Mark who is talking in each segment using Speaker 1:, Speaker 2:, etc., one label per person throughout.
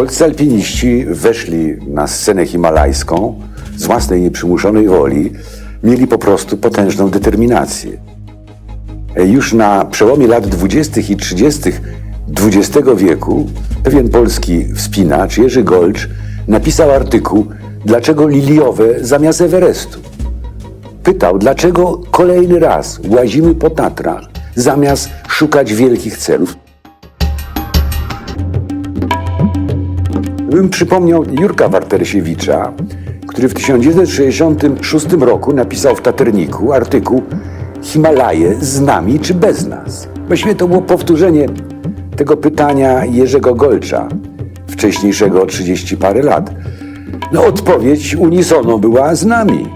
Speaker 1: Polscy alpiniści weszli na scenę himalajską z własnej nieprzymuszonej woli, mieli po prostu potężną determinację. Już na przełomie lat 20. i 30. XX wieku pewien polski wspinacz, Jerzy Golcz, napisał artykuł Dlaczego liliowe zamiast Everestu? Pytał, dlaczego kolejny raz łazimy po Tatrach zamiast szukać wielkich celów. Bym przypomniał Jurka Wartersiewicza, który w 1966 roku napisał w Taterniku artykuł Himalaje z nami czy bez nas? Właściwie to było powtórzenie tego pytania Jerzego Golcza, wcześniejszego o 30 parę lat. No odpowiedź unisono była z nami.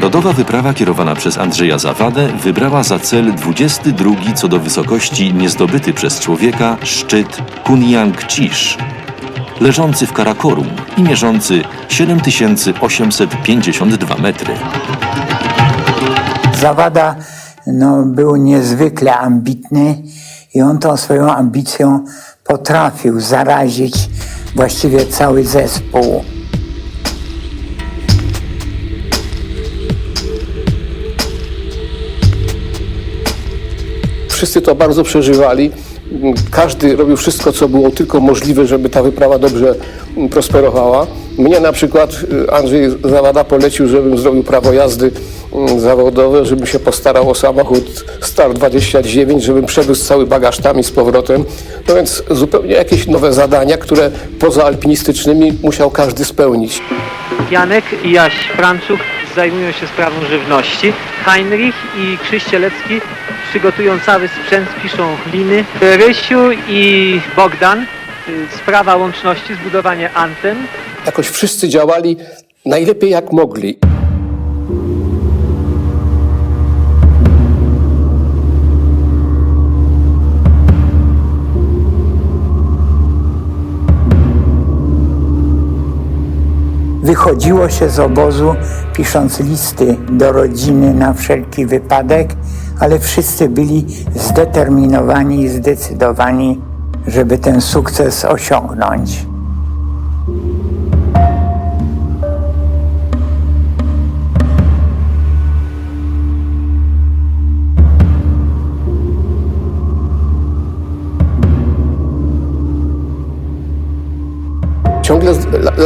Speaker 2: Narodowa wyprawa kierowana przez Andrzeja Zawadę wybrała za cel 22 co do wysokości niezdobyty przez człowieka szczyt Kunyang Chish, leżący w Karakorum i mierzący 7852 metry.
Speaker 3: Zawada no, był niezwykle ambitny i on tą swoją ambicją potrafił zarazić właściwie cały zespół.
Speaker 4: Wszyscy to bardzo przeżywali. Każdy robił wszystko, co było tylko możliwe, żeby ta wyprawa dobrze prosperowała. Mnie na przykład y, Andrzej Zawada polecił, żebym zrobił prawo jazdy mm, zawodowe, żebym się postarał o samochód Star 29, żebym przewiózł cały bagaż tam i z powrotem. No więc zupełnie jakieś nowe zadania, które poza alpinistycznymi musiał każdy spełnić.
Speaker 5: Janek i Jaś Franczuk zajmują się sprawą żywności. Heinrich i Krzyścielecki przygotują cały sprzęt, piszą liny. Rysiu i Bogdan, y, sprawa łączności, zbudowanie anten.
Speaker 4: Jakoś wszyscy działali najlepiej jak mogli.
Speaker 3: Wychodziło się z obozu pisząc listy do rodziny na wszelki wypadek, ale wszyscy byli zdeterminowani i zdecydowani, żeby ten sukces osiągnąć.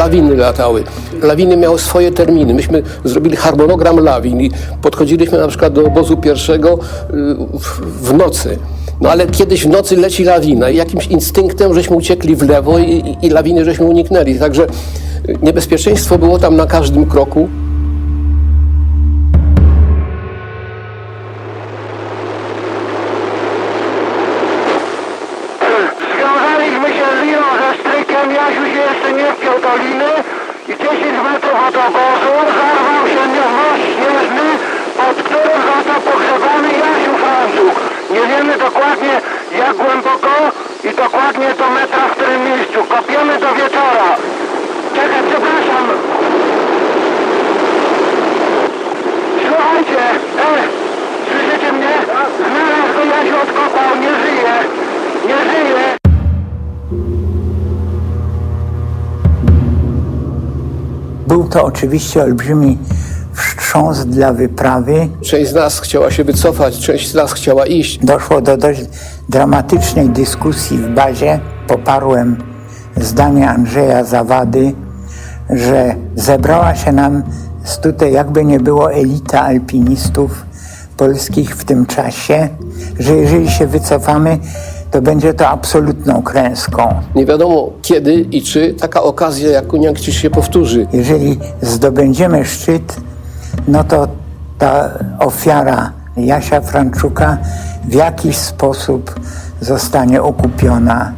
Speaker 4: Lawiny latały. Lawiny miały swoje terminy. Myśmy zrobili harmonogram lawin i podchodziliśmy na przykład do obozu pierwszego y, w, nocy. No ale kiedyś w nocy leci lawina i jakimś instynktem żeśmy uciekli w lewo i, i, i lawiny żeśmy uniknęli. Także y, niebezpieczeństwo było tam na każdym kroku.
Speaker 6: Jasiu się jeszcze nie wpiął do liny i 10 metrów od obozu zarwał się most śnieżny, pod którym został pogrzebany Jasiu Francuk. Nie wiemy dokładnie jak głęboko i dokładnie do metra w którym miejscu. Kopiemy do wieczora.
Speaker 3: To oczywiście olbrzymi wstrząs dla wyprawy.
Speaker 4: Część z nas chciała się wycofać, część z nas chciała iść.
Speaker 3: Doszło do dość dramatycznej dyskusji w bazie. Poparłem zdanie Andrzeja Zawady, że zebrała się nam tutaj jakby nie było elita alpinistów polskich w tym czasie, że jeżeli się wycofamy, to będzie to absolutną klęską.
Speaker 4: Nie wiadomo kiedy i czy taka okazja jak Kuniankcisz się powtórzy.
Speaker 3: Jeżeli zdobędziemy szczyt, no to ta ofiara Jasia Franczuka w jakiś sposób zostanie okupiona.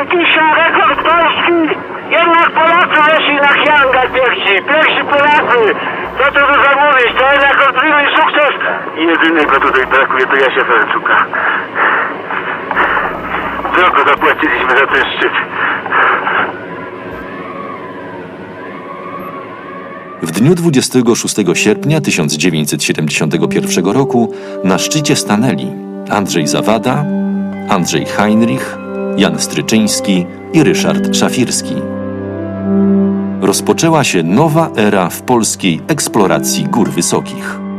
Speaker 5: Kiangantisza, rekord Polski. Jednak Polacy weszli na Kianga pierwsi. Pierwsi Polacy. Co tu dużo mówić, to jednak olbrzymi sukces. I jedynego tutaj brakuje to Jasia Ferencuka. Drogo zapłaciliśmy za ten szczyt.
Speaker 2: W dniu 26 sierpnia 1971 roku na szczycie stanęli Andrzej Zawada, Andrzej Heinrich, Jan Stryczyński i Ryszard Szafirski. Rozpoczęła się nowa era w polskiej eksploracji gór wysokich.